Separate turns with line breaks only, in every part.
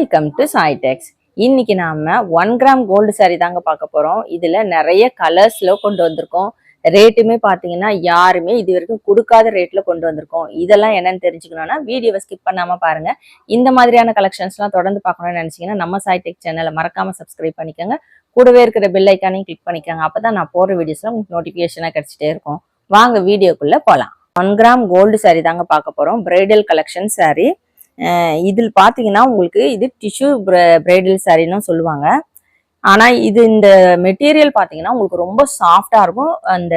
Welcome to சாய்டெக்ஸ் இன்னைக்கு நாம one gram gold sorry தாங்க பார்க்க போறோம். இதுல நிறைய கலர்ஸ்ல கொண்டு வந்திருக்கோம். ரேட்டுமே பாத்தீங்கன்னா யாருமே இது வரைக்கும் கொடுக்காத ரேட்ல கொண்டு வந்திருக்கோம். இதெல்லாம் என்னன்னு தெரிஞ்சுக்கணும்னா வீடியோவை ஸ்கிப் பண்ணாம பாருங்க. இந்த மாதிரியான கலெக்ஷன்ஸ்லாம் தொடர்ந்து பார்க்கணும்னு நினைச்சீங்கன்னா நம்ம சாய்டெக் சேனலை மறக்காம சப்ஸ்கிரைப் பண்ணிக்கோங்க. கூடவே இருக்கிற பெல் ஐக்கானையும் கிளிக் பண்ணிக்கோங்க. அப்பதான் நான் போற வீடியோஸ்லாம் உங்களுக்கு நோட்டிஃபிகேஷனாக கிடைச்சிட்டே இருக்கும். வாங்க வீடியோக்குள்ள போலாம். ஒன் கிராம் கோல்டு சாரி தாங்க பார்க்க போறோம். பிரைடல் கலெக்ஷன் சாரி இதில் பார்த்தீங்கன்னா உங்களுக்கு இது டிஷ்யூ பிரைடல் சாரின்னு சொல்லுவாங்க. ஆனால் இது இந்த மெட்டீரியல் பார்த்தீங்கன்னா உங்களுக்கு ரொம்ப சாஃப்டாக இருக்கும். அந்த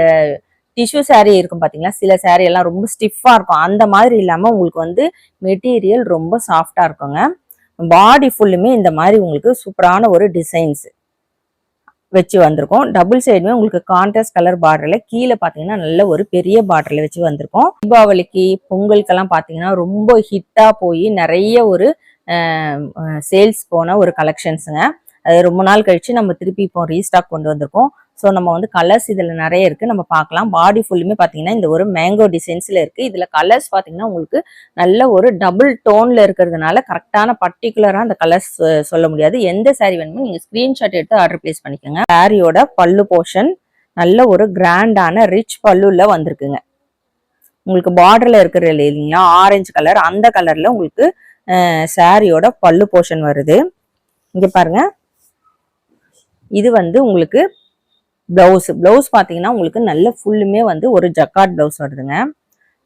டிஷ்யூ சாரீ இருக்கும் பார்த்தீங்களா? சில சாரீ எல்லாம் ரொம்ப ஸ்டிஃபாக இருக்கும். அந்த மாதிரி இல்லாமல் உங்களுக்கு வந்து மெட்டீரியல் ரொம்ப சாஃப்டாக இருக்குங்க. பாடி ஃபுல்லுமே இந்த மாதிரி உங்களுக்கு சூப்பரான ஒரு டிசைன்ஸ் வச்சு வந்திருக்கோம். டபுள் சைடுமே உங்களுக்கு கான்ட்ராஸ்ட் கலர் பார்டர்ல கீழே பார்த்தீங்கன்னா நல்ல ஒரு பெரிய பார்டர்ல வச்சு வந்திருக்கோம். தீபாவளிக்கு பொங்கலுக்கெல்லாம் பார்த்தீங்கன்னா ரொம்ப ஹிட்டா போய் நிறைய ஒரு சேல்ஸ் போன ஒரு கலெக்ஷன்ஸுங்க அது ரொம்ப நாள் கழிச்சு நம்ம திருப்பி இப்போ ரீஸ்டாக் கொண்டு வந்திருக்கோம். ஸோ நம்ம வந்து கலர்ஸ் இதில் நிறைய இருக்குது நம்ம பார்க்கலாம். பாடி ஃபுல்லுமே பார்த்தீங்கன்னா இந்த ஒரு மேங்கோ டிசைன்ஸில் இருக்குது இதில் கலர்ஸ் பார்த்தீங்கன்னா உங்களுக்கு நல்ல ஒரு டபுள் டோனில் இருக்கிறதுனால கரெக்டான பர்டிகுலராக அந்த கலர்ஸ் சொல்ல முடியாது. எந்த சாரீ வேணுமோ நீங்கள் ஸ்க்ரீன்ஷாட் எடுத்து ஆர்டர் பிளேஸ் பண்ணிக்கோங்க. சாரியோட பல்லு போர்ஷன் நல்ல ஒரு கிராண்டான ரிச் பல்லுல வந்திருக்குங்க. உங்களுக்கு பார்டர்ல இருக்கிற இல்லைங்களா ஆரஞ்சு கலர் அந்த கலர்ல உங்களுக்கு சாரியோட பல்லு போர்ஷன் வருது. இங்க பாருங்க. இது வந்து உங்களுக்கு ப்ளவுஸ் ப்ளவுஸ் பார்த்தீங்கன்னா உங்களுக்கு நல்ல ஃபுல்லுமே வந்து ஒரு ஜக்காட் ப்ளவுஸ் வருதுங்க.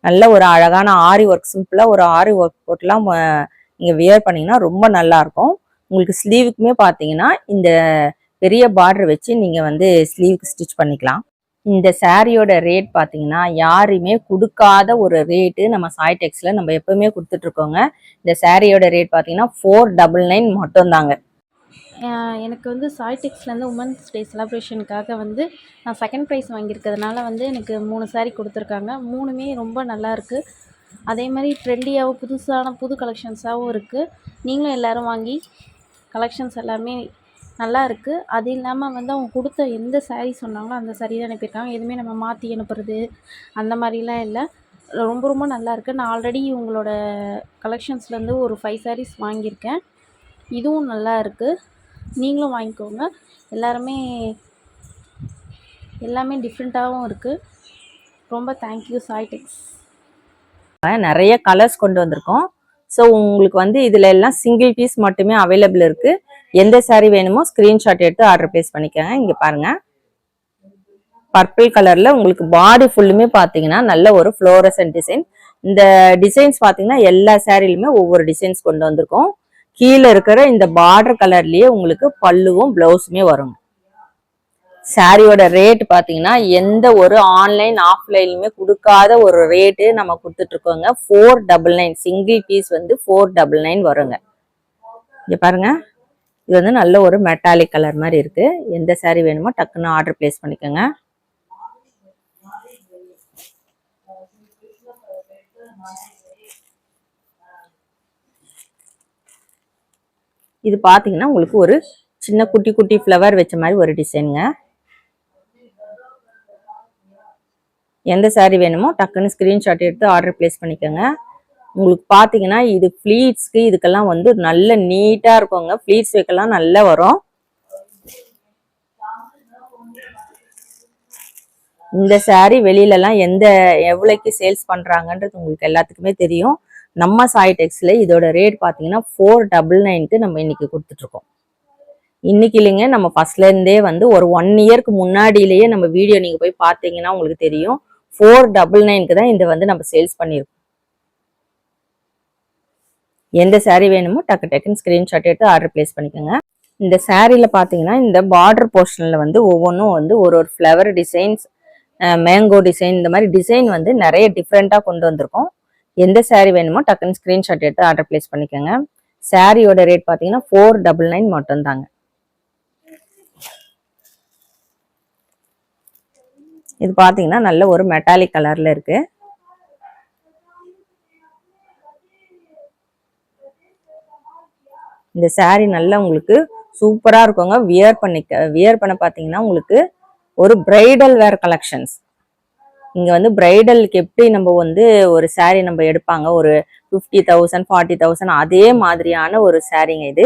நல்ல ஒரு அழகான ஆரி ஒர்க் சிம்பிளாக ஒரு ஆரி ஒர்க் போட்டுலாம் நீங்கள் வியர் பண்ணிங்கன்னா ரொம்ப நல்லாயிருக்கும். உங்களுக்கு ஸ்லீவுக்குமே பார்த்தீங்கன்னா இந்த பெரிய பார்டர் வச்சு நீங்கள் வந்து ஸ்லீவுக்கு ஸ்டிச் பண்ணிக்கலாம். இந்த சாரியோட ரேட் பார்த்தீங்கன்னா யாருமே கொடுக்காத ஒரு ரேட்டு நம்ம சாய்டெக்ஸில் நம்ம எப்பவுமே கொடுத்துட்ருக்கோங்க இந்த சாரியோட ரேட் பார்த்தீங்கன்னா ஃபோர் டபுள் நைன் மட்டும்தாங்க.
எனக்கு வந்து சாய்டெக்ஸ்லேருந்து உமன்ஸ் டே செலப்ரேஷனுக்காக வந்து நான் செகண்ட் ப்ரைஸ் வாங்கியிருக்கிறதுனால வந்து எனக்கு மூணு saree கொடுத்துருக்காங்க. மூணுமே ரொம்ப நல்லாயிருக்கு. அதே மாதிரி ட்ரெண்டியாகவும் புதுசான புது கலெக்ஷன்ஸாகவும் இருக்குது நீங்களும் எல்லோரும் வாங்கி கலெக்ஷன்ஸ் எல்லாமே நல்லா இருக்குது அது இல்லாமல் வந்து அவங்க கொடுத்த எந்த சாரீ சொன்னாங்களோ அந்த சாரீ தான் அனுப்பியிருக்காங்க. எதுவுமே நம்ம மாற்றி அனுப்புறது அந்த மாதிரிலாம் இல்லை. ரொம்ப ரொம்ப நல்லாயிருக்கு. நான் ஆல்ரெடி உங்களோட கலெக்ஷன்ஸ்லேருந்து ஒரு ஃபைவ் சாரீஸ் வாங்கியிருக்கேன். இதுவும் நல்லா இருக்குது நீங்களும் வாங்கிக்கோங்க. எல்லாருமே எல்லாமே டிஃப்ரெண்ட்டாகவும் இருக்குது ரொம்ப தேங்க்யூ சாய்டெக்ஸ்
நிறைய கலர்ஸ் கொண்டு வந்திருக்கோம். ஸோ உங்களுக்கு வந்து இதில் எல்லாம் சிங்கிள் பீஸ் மட்டுமே அவைலபிள் இருக்குது எந்த சாரீ வேணுமோ ஸ்க்ரீன்ஷாட் எடுத்து ஆர்டர் பிளேஸ் பண்ணிக்கோங்க. இங்கே பாருங்கள் பர்பிள் கலரில் உங்களுக்கு பாடி ஃபுல்லுமே பார்த்தீங்கன்னா நல்ல ஒரு ஃப்ளோரசன் டிசைன் இந்த டிசைன்ஸ் பார்த்தீங்கன்னா எல்லா சாரிலுமே ஒவ்வொரு டிசைன்ஸ் கொண்டு வந்திருக்கோம். கீழே இருக்கிற இந்த பார்டர் கலர்லயே உங்களுக்கு பல்லுவும் பிளவுஸுமே வரும் சாரியோட ரேட் பார்த்தீங்கன்னா எந்த ஒரு ஆன்லைன் ஆஃப்லைன்லுமே கொடுக்காத ஒரு ரேட்டு நம்ம கொடுத்துட்டு இருக்கோங்க. Four double nine single piece வந்து ஃபோர் டபுள் நைன் வருங்க. இங்க பாருங்க. இது வந்து நல்ல ஒரு மெட்டாலிக் கலர் மாதிரி இருக்கு. எந்த சாரி வேணுமோ டக்குன்னு ஆர்டர் பிளேஸ் பண்ணிக்கோங்க. இது பார்த்தீங்கன்னா உங்களுக்கு ஒரு சின்ன குட்டி குட்டி ஃப்ளவர் வச்ச மாதிரி ஒரு டிசைனுங்க எந்த சாரீ வேணுமோ டக்குன்னு ஸ்க்ரீன்ஷாட் எடுத்து ஆர்டர் பிளேஸ் பண்ணிக்கோங்க. உங்களுக்கு பார்த்தீங்கன்னா இது ஃப்ளீட்ஸ்க்கு இதுக்கெல்லாம் வந்து நல்ல நீட்டாக இருக்குங்க. ஃப்ளீட்ஸ் வைக்கலாம் நல்லா வரும். இந்த சாரீ வெளியிலலாம் எந்த எவ்வளோக்கு சேல்ஸ் பண்ணுறாங்கன்றது உங்களுக்கு எல்லாத்துக்குமே தெரியும். நம்ம சாய்டெக்ஸில் இதோட ரேட் பார்த்தீங்கன்னா ஃபோர் டபுள் நைன்க்கு நம்ம இன்னைக்கு கொடுத்துட்ருக்கோம் இன்னைக்கு இல்லைங்க நம்ம ஃபர்ஸ்ட்லேருந்தே வந்து ஒரு ஒன் இயர்க்கு முன்னாடியிலேயே நம்ம வீடியோ நீங்கள் போய் பார்த்தீங்கன்னா உங்களுக்கு தெரியும். ஃபோர் டபுள் நைனுக்கு தான் இதை வந்து நம்ம சேல்ஸ் பண்ணியிருக்கோம். எந்த saree வேணுமோ டக்கு டக்குன்னு ஸ்க்ரீன்ஷாட் எடுத்து ஆர்டர் பிளேஸ் பண்ணிக்கோங்க. இந்த சாரியில் பார்த்தீங்கன்னா இந்த பார்டர் போர்ஷனில் வந்து ஒவ்வொன்றும் வந்து ஒரு ஒரு ஃப்ளவர் டிசைன்ஸ் மேங்கோ டிசைன் இந்த மாதிரி டிசைன் வந்து நிறைய டிஃப்ரெண்ட்டாக கொண்டு வந்திருக்கோம். எந்த சாரீ வேணுமோ டக்குன்னு ஸ்க்ரீன்ஷாட் எடுத்து ஆர்டர் பிளேஸ் பண்ணிக்கோங்க. சாரியோட ரேட் பார்த்தீங்கன்னா ஃபோர் டபுள் நைன் மட்டும்தாங்க. இது பார்த்தீங்கன்னா நல்ல ஒரு மெட்டாலிக் கலரில் இருக்கு. இந்த சாரீ நல்லா உங்களுக்கு சூப்பராக இருக்குங்க. வியர் பண்ணிக்க வியர் பண்ண பார்த்தீங்கன்னா உங்களுக்கு ஒரு பிரைடல் வேர் கலெக்ஷன்ஸ் இங்கே வந்து பிரைடலுக்கு எப்படி நம்ம வந்து ஒரு சாரீ நம்ம எடுப்பாங்க. ஒரு ஃபிஃப்டி தௌசண்ட் ஃபார்ட்டி தௌசண்ட் அதே மாதிரியான ஒரு சாரீங்க இது.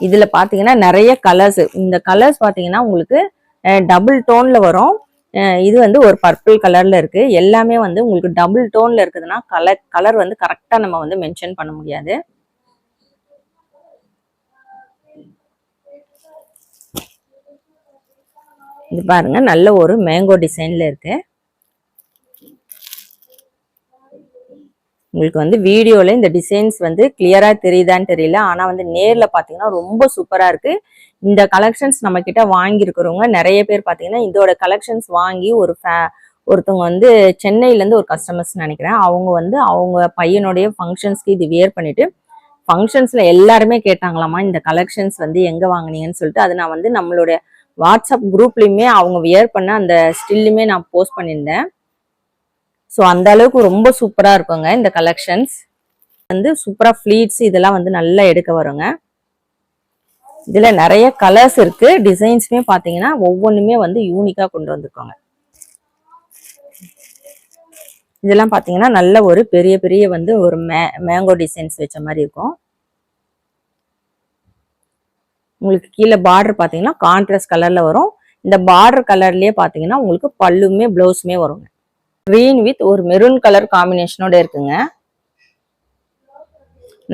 இதில் பார்த்தீங்கன்னா நிறைய கலர்ஸ் இந்த கலர்ஸ் பார்த்தீங்கன்னா உங்களுக்கு டபுள் டோனில் வரும். இது வந்து ஒரு பர்பிள் கலரில் இருக்குது எல்லாமே வந்து உங்களுக்கு டபுள் டோனில் இருக்குதுன்னா கலர் கலர் வந்து கரெக்டாக நம்ம வந்து மென்ஷன் பண்ண முடியாது. இது பாருங்க நல்ல ஒரு மேங்கோ டிசைன்ல இருக்கு. உங்களுக்கு வந்து வீடியோவில் இந்த டிசைன்ஸ் வந்து கிளியராக தெரியுதான்னு தெரியல. ஆனால் வந்து நேரில் பார்த்தீங்கன்னா ரொம்ப சூப்பராக இருக்குது இந்த கலெக்ஷன்ஸ் நம்ம வாங்கியிருக்கிறவங்க நிறைய பேர் பார்த்தீங்கன்னா இதோட கலெக்ஷன்ஸ் வாங்கி ஒரு ஃபே ஒருத்தவங்க வந்து சென்னையிலேருந்து ஒரு கஸ்டமர்ஸ் நினைக்கிறேன். அவங்க வந்து அவங்க பையனுடைய ஃபங்க்ஷன்ஸ்க்கு இது வியர் பண்ணிவிட்டு ஃபங்க்ஷன்ஸில் எல்லாருமே கேட்டாங்களாமா இந்த கலெக்ஷன்ஸ் வந்து எங்கே வாங்குனீங்கன்னு சொல்லிட்டு அது நான் வந்து நம்மளுடைய வாட்ஸ்அப் குரூப்லையுமே அவங்க வியர் பண்ண அந்த ஸ்டில்லுமே நான் போஸ்ட் பண்ணியிருந்தேன். ஸோ அந்த அளவுக்கு ரொம்ப சூப்பராக இருக்குங்க இந்த கலெக்ஷன்ஸ் வந்து சூப்பராக ஃப்ளீட்ஸ் இதெல்லாம் வந்து நல்லா எடுக்க வருங்க. இதில் நிறைய கலர்ஸ் இருக்கு. டிசைன்ஸுமே பார்த்தீங்கன்னா ஒவ்வொன்றுமே வந்து யூனிக்காக கொண்டு வந்திருக்காங்க. இதெல்லாம் பார்த்தீங்கன்னா நல்ல ஒரு பெரிய பெரிய வந்து ஒரு மே மேங்கோ டிசைன்ஸ் வச்ச மாதிரி இருக்கும். உங்களுக்கு கீழே பார்டர் பார்த்தீங்கன்னா கான்ட்ராஸ்ட் கலரில் வரும். இந்த பார்டர் கலர்லேயே பார்த்தீங்கன்னா உங்களுக்கு பல்லுமே ப்ளவுஸுமே வருங்க. க்ரீன் வித் ஒரு மெரூன் கலர் காம்பினேஷனோட இருக்குங்க.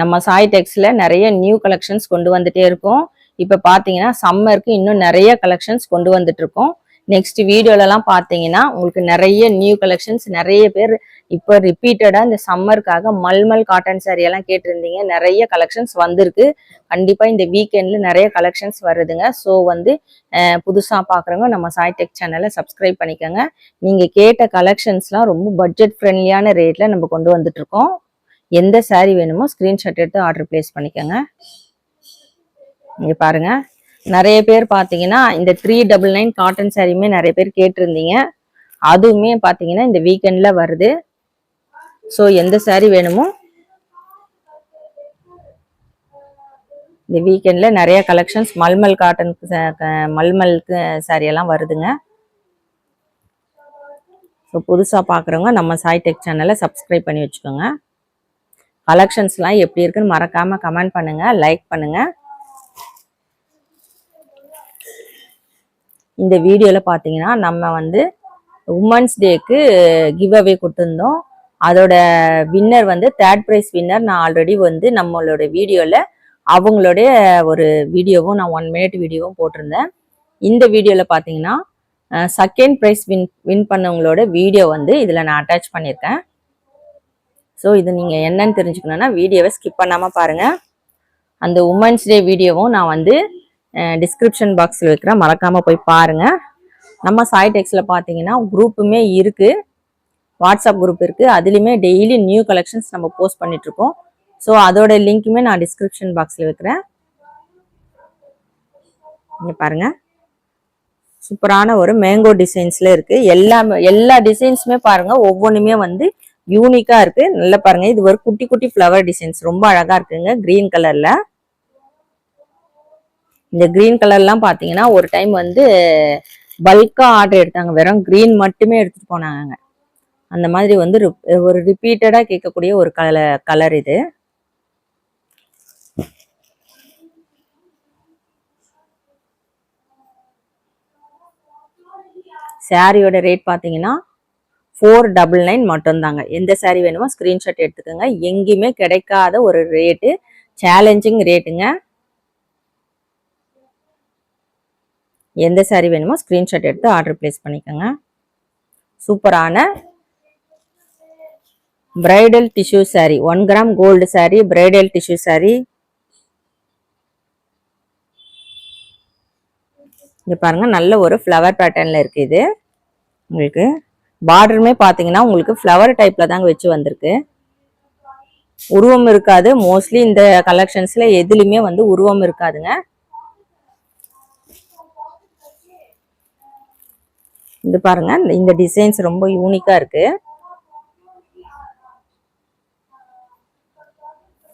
நம்ம சாய் டெக்ஸ்ல நிறைய நியூ கலெக்ஷன்ஸ் கொண்டு வந்துட்டே இருக்கோம். இப்போ பார்த்தீங்கன்னா சம்மருக்கு இன்னும் நிறைய கலெக்ஷன்ஸ் கொண்டு வந்துட்டு இருக்கோம். நெக்ஸ்ட் வீடியோலலாம் பார்த்தீங்கன்னா உங்களுக்கு நிறைய நியூ கலெக்ஷன்ஸ் நிறைய பேர் இப்போ ரிப்பீட்டடாக இந்த சம்மருக்காக மல்மல் காட்டன் saree எல்லாம் கேட்டிருந்தீங்க. நிறைய கலெக்ஷன்ஸ் வந்திருக்கு. கண்டிப்பாக இந்த வீக்கெண்டில் நிறைய கலெக்ஷன்ஸ் வருதுங்க. ஸோ வந்து புதுசாக பார்க்குறவங்க நம்ம சாய் டெக் சேனலை சப்ஸ்கிரைப் பண்ணிக்கோங்க. நீங்கள் கேட்ட கலெக்ஷன்ஸ்லாம் ரொம்ப பட்ஜெட் ஃப்ரெண்ட்லியான ரேட்டில் நம்ம கொண்டு வந்துட்ருக்கோம் எந்த சாரீ வேணுமோ ஸ்க்ரீன்ஷாட் எடுத்து ஆர்டர் பிளேஸ் பண்ணிக்கோங்க. இங்கே பாருங்க. நிறைய பேர் பார்த்தீங்கன்னா இந்த த்ரீ டபுள் நைன் காட்டன் சாரியுமே நிறைய பேர் கேட்டிருந்தீங்க. அதுவுமே பார்த்தீங்கன்னா இந்த வீக்கெண்டில் வருது. ஸோ எந்த சாரீ வேணுமோ இந்த வீக்கெண்டில் நிறைய கலெக்ஷன்ஸ் மல்மல் காட்டனுக்கு மல்மலுக்கு சாரியெல்லாம் எல்லாம் வருதுங்க. ஸோ புதுசாக பார்க்குறவங்க நம்ம சாய் டெக் சேனலை சப்ஸ்கிரைப் பண்ணி வச்சுக்கோங்க. கலெக்ஷன்ஸ்லாம் எப்படி இருக்குன்னு மறக்காமல் கமெண்ட் பண்ணுங்கள் லைக் பண்ணுங்க. இந்த வீடியோவில் பார்த்தீங்கன்னா நம்ம வந்து உமன்ஸ் டேக்கு கிவ் அவே கொடுத்துருந்தோம். அதோட வின்னர் வந்து தேர்ட் ப்ரைஸ் வின்னர் நான் ஆல்ரெடி வந்து நம்மளோட வீடியோவில் அவங்களுடைய ஒரு வீடியோவும் நான் ஒன் மினிட் வீடியோவும் போட்டிருந்தேன். இந்த வீடியோவில் பார்த்தீங்கன்னா செகண்ட் ப்ரைஸ் வின் வின் பண்ணவங்களோட வீடியோ வந்து இதில் நான் அட்டாச் பண்ணியிருக்கேன். ஸோ இது நீங்கள் என்னன்னு தெரிஞ்சுக்கணுன்னா வீடியோவை ஸ்கிப் பண்ணாமல் பாருங்கள் அந்த உமன்ஸ் டே வீடியோவும் நான் வந்து டிஸ்கிரிப்ஷன் பாக்ஸில் வைக்கிறேன். மறக்காமல் போய் பாருங்கள் நம்ம சாய் டெக்ஸில் பார்த்தீங்கன்னா குரூப்புமே இருக்குது வாட்ஸ்அப் குரூப் இருக்குது அதுலேயுமே டெய்லி நியூ கலெக்ஷன்ஸ் நம்ம போஸ்ட் பண்ணிகிட்ருக்கோம் ஸோ அதோட லிங்க்குமே நான் டிஸ்கிரிப்ஷன் பாக்ஸில் வைக்கிறேன். இங்கே பாருங்கள் சூப்பரான ஒரு மேங்கோ டிசைன்ஸில் இருக்குது எல்லா எல்லா டிசைன்ஸுமே பாருங்கள் ஒவ்வொன்றுமே வந்து யூனிக்காக இருக்குது நல்லா பாருங்கள் இது ஒரு குட்டி குட்டி ஃப்ளவர் டிசைன்ஸ் ரொம்ப அழகாக இருக்குங்க. க்ரீன் கலரில் இந்த க்ரீன் கலர்லாம் பார்த்தீங்கன்னா ஒரு டைம் வந்து பல்காக ஆர்டர் எடுத்தாங்க. வெறும் கிரீன் மட்டுமே எடுத்துகிட்டு போனாங்க அந்த மாதிரி வந்து ஒரு ரிப்பீட்டடாக கேட்கக்கூடிய ஒரு கல கலர் இது. சாரியோட ரேட் பார்த்தீங்கன்னா ஃபோர் டபுள் நைன் மட்டும்தாங்க. எந்த saree வேணுமோ ஸ்க்ரீன்ஷாட் எடுத்துக்கோங்க. எங்கேயுமே கிடைக்காத ஒரு ரேட்டு சேலஞ்சிங் ரேட்டுங்க எந்த saree வேணுமோ ஸ்க்ரீன்ஷாட் எடுத்து ஆர்டர் பிளேஸ் பண்ணிக்கோங்க. சூப்பரான bridal tissue saree. One gram gold saree bridal tissue saree. இங்கே பாருங்க நல்ல ஒரு ஃப்ளவர் பேட்டர்ன்ல இருக்கு இது. உங்களுக்கு பார்டருமே பார்த்தீங்கன்னா உங்களுக்கு ஃப்ளவர் டைப்ல தாங்க வச்சு வந்திருக்கு. உருவம் இருக்காது. மோஸ்ட்லி இந்த கலெக்ஷன்ஸ்ல எதுலையுமே வந்து உருவம் இருக்காதுங்க. இது பாருங்க இந்த- இந்த டிசைன்ஸ் ரொம்ப யூனிக்கா இருக்கு.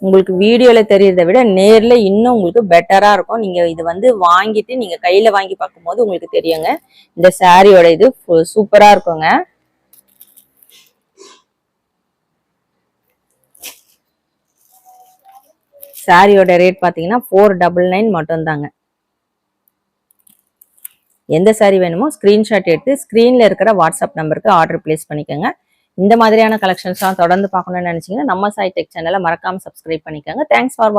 உங்களுக்கு வீடியோல தெரியறத விட நேர்ல இன்னும் உங்களுக்கு பெட்டரா இருக்கும். நீங்க இது வந்து வாங்கிட்டு நீங்க கையில வாங்கி பார்க்கும்போது உங்களுக்கு தெரியுங்க. இந்த சாரியோட இது சூப்பரா இருக்குங்க. சாரியோட ரேட் பாத்தீங்கன்னா ஃபோர் டபுள் நைன் மட்டும்தாங்க. எந்த சாரி வேணுமோ ஸ்கிரீன்ஷாட் எடுத்து ஸ்க்ரீனில் இருக்கிற வாட்ஸ்அப் நம்பருக்கு ஆர்டர் பிளேஸ் பண்ணிக்கோங்க. இந்த மாதிரியான கலெக்ஷன்ஸ்லாம் தொடர்ந்து பார்க்கணும்னு நினைச்சீங்கன்னா நம்ம சாய் டெக் சேனலை மறக்காம சப்ஸ்கிரைப் பண்ணிக்கோங்க. Thanks for